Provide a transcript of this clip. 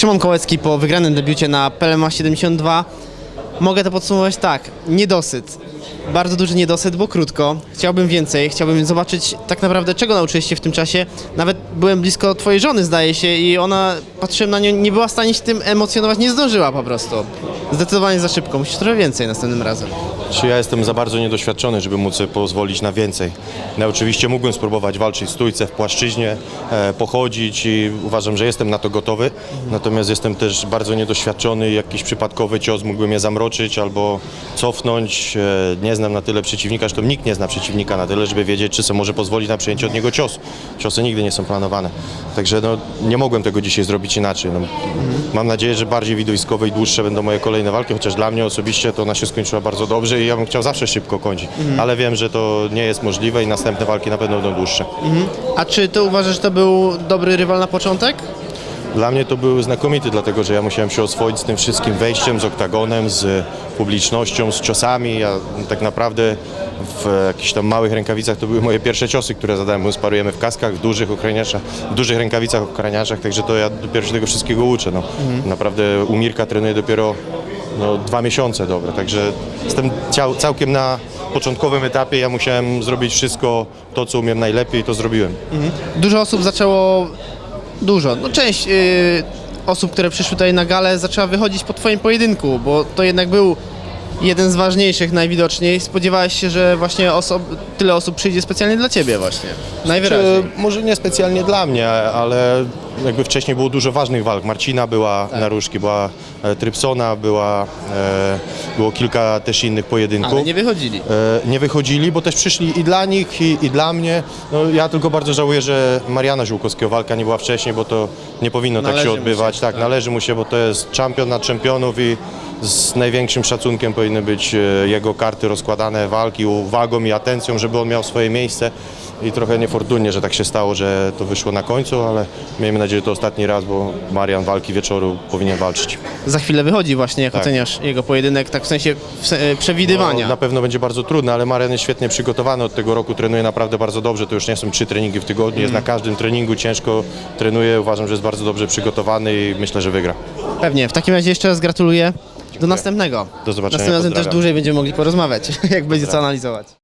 Szymon Kołecki po wygranym debiucie na PLMA 72. Mogę to podsumować tak. Niedosyt. Bardzo duży niedosyt, bo krótko. Chciałbym więcej. Chciałbym zobaczyć tak naprawdę, czego nauczyłeś się w tym czasie. Nawet byłem blisko twojej żony, zdaje się, i ona, patrzyłem na nią, nie była w stanie się tym emocjonować, nie zdążyła po prostu. Zdecydowanie za szybko. Musisz trochę więcej następnym razem. Czy ja jestem za bardzo niedoświadczony, żeby móc pozwolić na więcej. Ja oczywiście mógłbym spróbować walczyć w stójce, w płaszczyźnie, e, pochodzić i uważam, że jestem na to gotowy. Natomiast jestem też bardzo niedoświadczony. Jakiś przypadkowy cios mógłby mnie zamroczyć albo cofnąć. E, nie znam na tyle przeciwnika, zresztą nikt nie zna przeciwnika na tyle, żeby wiedzieć, czy sobie może pozwolić na przyjęcie od niego ciosu. Ciosy nigdy nie są planowane. Także no, nie mogłem tego dzisiaj zrobić inaczej. No, Mam nadzieję, że bardziej widowiskowe i dłuższe będą moje kolejne walki, chociaż dla mnie osobiście to ona się skończyła bardzo dobrze i ja bym chciał zawsze szybko kończyć. Ale wiem, że to nie jest możliwe i następne walki na pewno będą dłuższe. A czy ty uważasz, że to był dobry rywal na początek? Dla mnie to był znakomity, dlatego że ja musiałem się oswoić z tym wszystkim wejściem, z oktagonem, z publicznością, z ciosami. Ja tak naprawdę w jakichś tam małych rękawicach to były moje pierwsze ciosy, które zadałem, bo sparujemy w kaskach, w dużych ochraniaczach, w dużych rękawicach ochraniaczach, także to ja dopiero się tego wszystkiego uczę. No. Naprawdę u Mirka trenuję dopiero no, dwa miesiące, dobra, także jestem całkiem na początkowym etapie, ja musiałem zrobić wszystko to, co umiem najlepiej i to zrobiłem. Dużo osób zaczęło, dużo, no część y, osób, które przyszły tutaj na galę zaczęła wychodzić po twoim pojedynku, bo to jednak był jeden z ważniejszych najwidoczniej. Spodziewałeś się, że właśnie oso- tyle osób przyjdzie specjalnie dla ciebie właśnie, najwyraźniej. Czy, może nie specjalnie dla mnie, ale jakby wcześniej było dużo ważnych walk. Marcina była na różki, była e, Trypsona, była, e, było kilka też innych pojedynków. Ale nie wychodzili. E, nie wychodzili, bo też przyszli i dla nich, i, i dla mnie. No, ja tylko bardzo żałuję, że Mariana Ziółkowskiego walka nie była wcześniej, bo to nie powinno tak Należy się mu się, odbywać. tak, tak. należy mu się, bo to jest czempion nad czempionów i z największym szacunkiem powinny być e, jego karty rozkładane, walki, uwagą i atencją, żeby on miał swoje miejsce. I trochę niefortunnie, że tak się stało, że to wyszło na końcu, ale miejmy nadzieję, że to ostatni raz, bo Marian walki wieczoru powinien walczyć. Za chwilę wychodzi właśnie, jak Tak. oceniasz jego pojedynek, tak w sensie w se- przewidywania. No, na pewno będzie bardzo trudne, ale Marian jest świetnie przygotowany. Od tego roku trenuje naprawdę bardzo dobrze. To już nie są trzy treningi w tygodniu. Jest na każdym treningu, ciężko trenuje. Uważam, że jest bardzo dobrze przygotowany i myślę, że wygra. Pewnie. W takim razie jeszcze raz gratuluję. Do następnego. Do zobaczenia, Następnym razem też pozdrawiam. dłużej będziemy mogli porozmawiać, jak będzie co analizować.